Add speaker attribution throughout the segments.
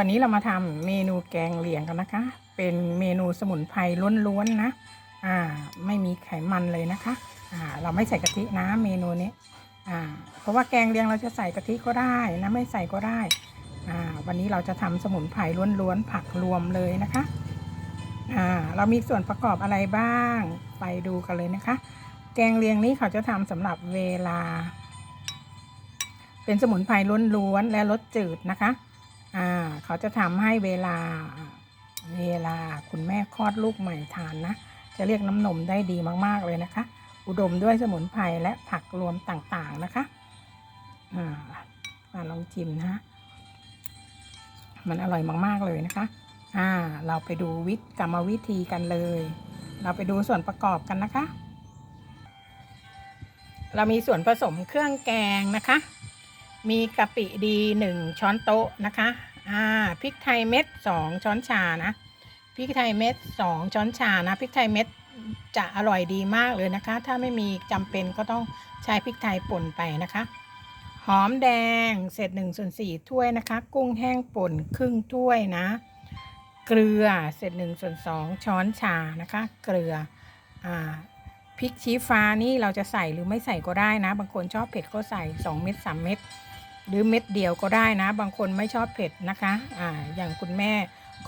Speaker 1: วันนี้เรามาทำเมนูแกงเหลียงกันนะคะ เป็นเมนูสมุนไพรล้วนๆนะ อ่า ไม่มีไขมันเลยนะคะ อ่า เราไม่ใส่กะทินะเมนูนี้ อ่า เพราะว่าแกงเลียงเราจะใส่กะทิก็ได้นะไม่ใส่ก็ได้ อ่า วันนี้เราจะทำสมุนไพรล้วนๆผักรวมเลยนะคะ อ่า เรามีส่วนประกอบอะไรบ้าง ไปดูกันเลยนะคะ แกงเลียงนี้เขาจะทำสำหรับเวลา เป็นสมุนไพรล้วนๆและรสจืดนะคะ อ่าเขาจะทำให้เวลาเวลาคุณแม่คลอดลูกใหม่ทานนะ จะเรียกน้ำนมได้ดีมากๆเลยนะคะ อุดมด้วยสมุนไพรและผักรวมต่างๆนะคะอ่ามาลองชิมนะมันอร่อยมากๆเลยนะคะอ่าเราไปดูวิธีกรรมวิธีกันเลย เราไปดูส่วนประกอบกันนะคะ เรามีส่วนผสมเครื่องแกงนะคะ มีกะปิดีหนึ่งช้อนโต๊ะนะคะ อ่า พริกไทยเม็ดสองช้อนชานะ พริกไทยเม็ดสองช้อนชานะ พริกไทยเม็ดจะอร่อยดีมากเลยนะคะ ถ้าไม่มีจำเป็นก็ต้องใช้พริกไทยป่นไปนะคะ หอมแดงเศษหนึ่งส่วนสี่ถ้วยนะคะ กุ้งแห้งป่นครึ่งถ้วยนะ เกลือเศษหนึ่งส่วนสองช้อนชานะคะ เกลือ อ่าพริกชี้ฟ้านี่เราจะใส่หรือไม่ใส่ก็ได้นะ บางคนชอบเผ็ดก็ใส่ 2 เม็ด3เม็ด หรือเม็ดเดียวก็ได้นะ บางคนไม่ชอบเผ็ดนะคะอ่าอย่างคุณแม่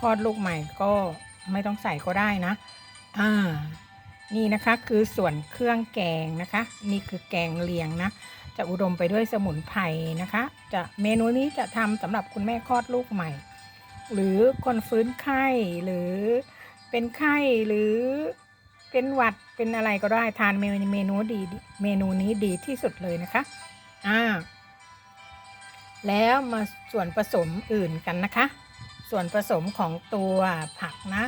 Speaker 1: คลอดลูกใหม่ก็ไม่ต้องใส่ก็ได้นะอ่านี่นะคะคือส่วนเครื่องแกงนะคะ นี่คือแกงเลียงนะ จะอุดมไปด้วยสมุนไพรนะคะ จะเมนูนี้จะทำสำหรับคุณแม่คลอดลูกใหม่ หรือคนฟื้นไข้หรือเป็นไข้หรือเป็นหวัดเป็นอะไรก็ได้ทานเมนูเมนูดีเมนูนี้ดีที่สุดเลยนะคะอ่า แล้วมาส่วนผสมอื่นกันนะคะ ส่วนผสมของตัวผักนะ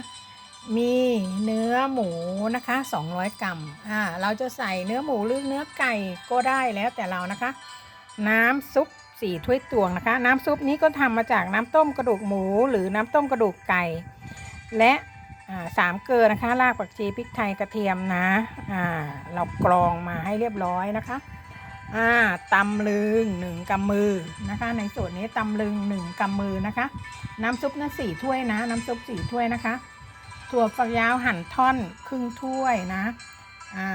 Speaker 1: มีเนื้อหมูนะคะ 200 กรัมอ่าเราจะใส่เนื้อหมูหรือเนื้อไก่ก็ได้แล้วแต่เรานะคะ น้ำซุปสี่ถ้วยตวงนะคะ น้ำซุปนี้ก็ทำมาจากน้ำต้มกระดูกหมูหรือน้ำต้มกระดูกไก่ และสามเกลือนะคะรากผักชีพริกไทยกระเทียมนะอ่าเรากรองมาให้เรียบร้อยนะคะ อ่าตำลึงหนึ่งกำมือนะคะ ในส่วนนี้ตำลึงหนึ่งกำมือนะคะ น้ำซุปนะสี่ถ้วยนะ น้ำซุปสี่ถ้วยนะคะ ถั่วฝักยาวหั่นท่อนครึ่งถ้วยนะอ่า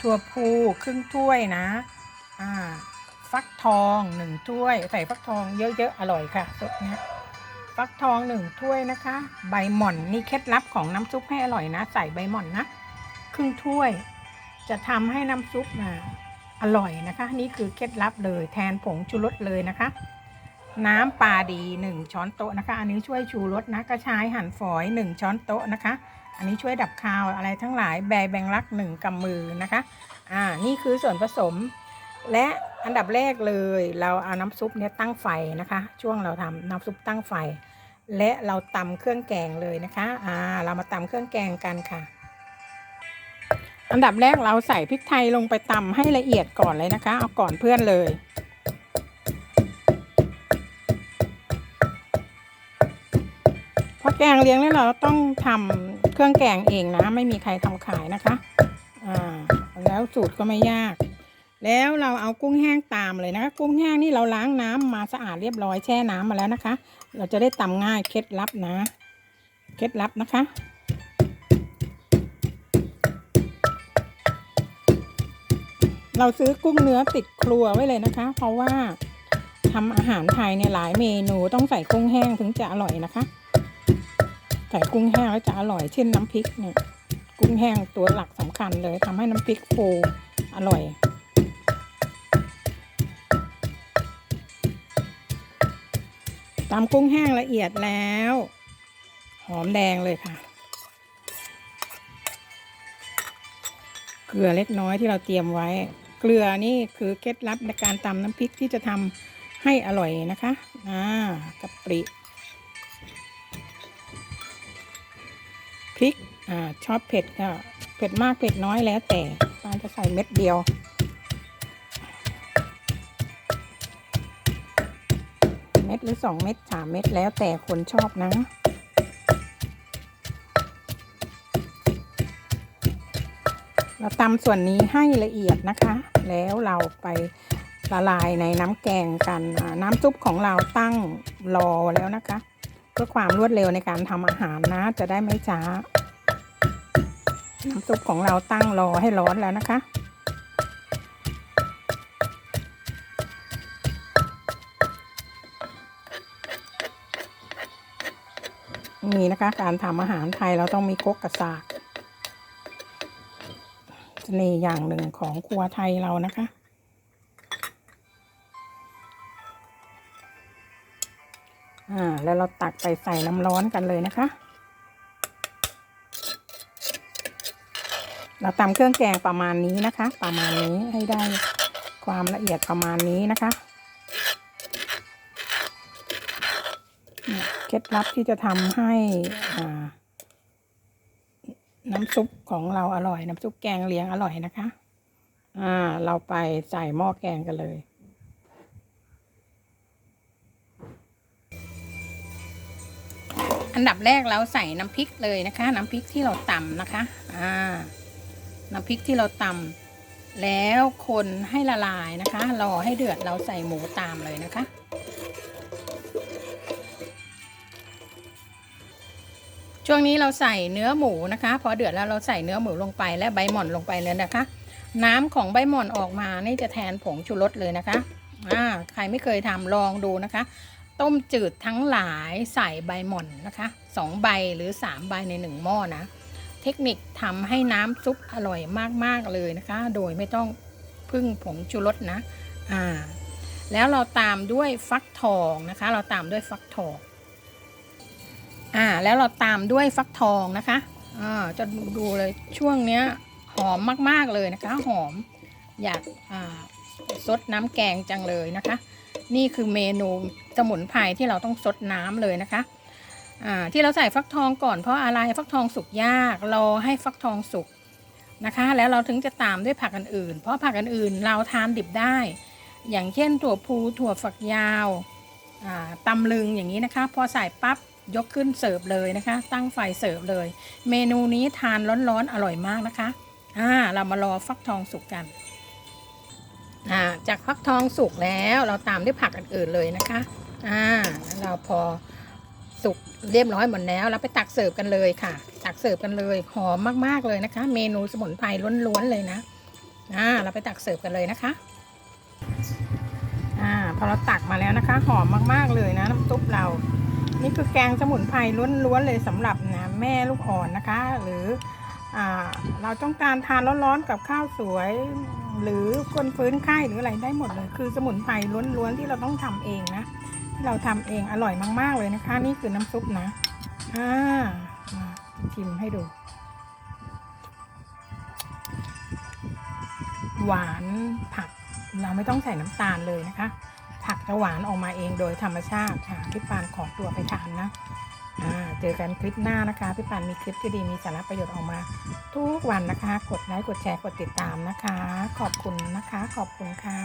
Speaker 1: ถั่วพูครึ่งถ้วยนะอ่าฟักทองหนึ่งถ้วย ใส่ฟักทองเยอะๆอร่อยค่ะสดเนี้ยฟักทองหนึ่งถ้วยนะคะ ใบหม่อนนี่เคล็ดลับของน้ำซุปให้อร่อยนะ ใส่ใบหม่อนนะครึ่งถ้วย จะทำให้น้ำซุปนะ อร่อยนะคะ นี่คือเคล็ดลับเลยแทนผงชูรสเลยนะคะ น้ำปลาดีหนึ่งช้อนโต๊ะนะคะ อันนี้ช่วยชูรสนะกระชายหั่นฝอยหนึ่งช้อนโต๊ะนะคะ อันนี้ช่วยดับคาวอะไรทั้งหลายแบแบงลักหนึ่งกำมือนะคะอ่านี่คือส่วนผสม และอันดับแรกเลยเราเอาน้ำซุปเนี่ยตั้งไฟนะคะ ช่วงเราทำน้ำซุปตั้งไฟ และเราตำเครื่องแกงเลยนะคะอ่าเรามาตำเครื่องแกงกันค่ะ อันดับแรกเราใส่พริกไทยลงไปตำให้ละเอียดก่อนเลยนะคะ เอาก่อนเพื่อนเลย เพราะแกงเลี้ยงเนี่ยเราต้องทำเครื่องแกงเองนะ ไม่มีใครทำขายนะคะ อ่า แล้วสูตรก็ไม่ยาก แล้วเราเอากุ้งแห้งตามเลยนะคะ กุ้งแห้งนี่เราล้างน้ำมาสะอาดเรียบร้อยแช่น้ำมาแล้วนะคะ เราจะได้ตำง่ายเคล็ดลับนะ เคล็ดลับนะคะ เราซื้อกุ้งเนื้อติดครัวไว้เลยนะคะ เพราะว่าทำอาหารไทยเนี่ยหลายเมนูต้องใส่กุ้งแห้งถึงจะอร่อยนะคะ ใส่กุ้งแห้งแล้วจะอร่อยเช่นน้ำพริกเนี่ยกุ้งแห้งตัวหลักสำคัญเลยทำให้น้ำพริกฟูอร่อยตำกุ้งแห้งละเอียดแล้ว หอมแดงเลยค่ะ เกลือเล็กน้อยที่เราเตรียมไว้ เกลือนี่คือเคล็ดลับในการตำน้ำพริกที่จะทำให้อร่อยนะคะอ่ากะปริพริกอ่าชอบเผ็ดก็เผ็ดมากเผ็ดน้อยแล้วแต่ปานจะใส่เม็ดเดียวเม็ดหรือสองเม็ดสามเม็ดแล้วแต่คนชอบนะ เราตำส่วนนี้ให้ละเอียดนะคะ แล้วเราไปละลายในน้ำแกงกันน้ำซุปของเราตั้งรอแล้วนะคะ เพื่อความรวดเร็วในการทำอาหารนะ จะได้ไม่ช้า น้ำซุปของเราตั้งรอให้ร้อนแล้วนะคะนี่นะคะ การทำอาหารไทยเราต้องมีคกกระสาก น่ห์อย่างหนึ่งของครัวไทยเรานะคะ อ่า แล้วเราตักไปใส่น้ำร้อนกันเลยนะคะ เราตำเครื่องแกงประมาณนี้นะคะ ประมาณนี้ให้ได้ความละเอียดประมาณนี้นะคะเนี่ยเคล็ดลับที่จะทำให้อ่า น้ำซุปของเราอร่อย น้ำซุปแกงเลียงอร่อยนะคะ อ่า เราไปใส่หม้อแกงกันเลย อันดับแรกเราใส่น้ำพริกเลยนะคะ น้ำพริกที่เราตำนะคะ อ่า น้ำพริกที่เราตำแล้วคนให้ละลายนะคะ รอให้เดือดเราใส่หมูตามเลยนะคะ ช่วงนี้เราใส่เนื้อหมูนะคะ พอเดือดแล้วเราใส่เนื้อหมูลงไปและใบหม่อนลงไปเลยนะคะ น้ำของใบหม่อนออกมานี่จะแทนผงชูรสเลยนะคะอ่าใครไม่เคยทำลองดูนะคะ ต้มจืดทั้งหลายใส่ใบหม่อนนะคะสองใบหรือสามใบในหนึ่งหม้อนะเทคนิคทำให้น้ำซุปอร่อยมากๆเลยนะคะ โดยไม่ต้องพึ่งผงชูรสนะอ่าแล้วเราตามด้วยฟักทองนะคะ เราตามด้วยฟักทอง อ่าแล้วเราตามด้วยฟักทองนะคะอ่าจะดูดูเลยช่วงเนี้ยหอมมากๆเลยนะคะ หอมอยากอ่าซดน้ำแกงจังเลยนะคะ นี่คือเมนูสมุนไพรที่เราต้องซดน้ำเลยนะคะอ่าที่เราใส่ฟักทองก่อนเพราะอะไรฟักทองสุกยากรอให้ฟักทองสุกนะคะ แล้วเราถึงจะตามด้วยผักอื่น เพราะผักอื่นเราทานดิบได้ อย่างเช่นถั่วพูถั่วฝักยาวอ่าตำลึงอย่างนี้นะคะ พอใส่ปั๊บ ยกขึ้นเสิร์ฟเลยนะคะ ตั้งไฟเสิร์ฟเลย เมนูนี้ทานร้อนๆอร่อยมากนะคะอ่าเรามารอฟักทองสุกกันอ่าจากฟักทองสุกแล้วเราตามด้วยผักอื่นๆเลยนะคะอ่าเราพอสุกเรียบร้อยหมดแล้วเราไปตักเสิร์ฟกันเลยค่ะ ตักเสิร์ฟกันเลยหอมมากๆเลยนะคะ เมนูสมุนไพรล้วนๆเลยนะอ่าเราไปตักเสิร์ฟกันเลยนะคะอ่าพอเราตักมาแล้วนะคะ หอมมากๆเลยนะน้ำซุปเรา นี่คือแกงสมุนไพรล้วนๆเลยสำหรับนะแม่ลูกอ่อนนะคะ หรืออเราต้องการทานร้อนๆกับข้าวสวย หรือคนฟื้นไข้หรืออะไรได้หมดเลย คือสมุนไพรล้วนๆที่เราต้องทำเองนะที่เราทำเองอร่อยมากๆเลยนะคะ นี่คือน้ำซุปนะอ่ามาชิมให้ดู หวานผักเราไม่ต้องใส่น้ำตาลเลยนะคะ ผักจะหวานออกมาเองโดยธรรมชาติค่ะพี่ปานขอตัวไปทานนะเจอกันคลิปหน้านะคะ พี่ปานมีคลิปที่ดีมีสาระประโยชน์ออกมา ทุกวันนะคะ กดไลค์กดแชร์กดติดตามนะคะ ขอบคุณนะคะ ขอบคุณค่ะ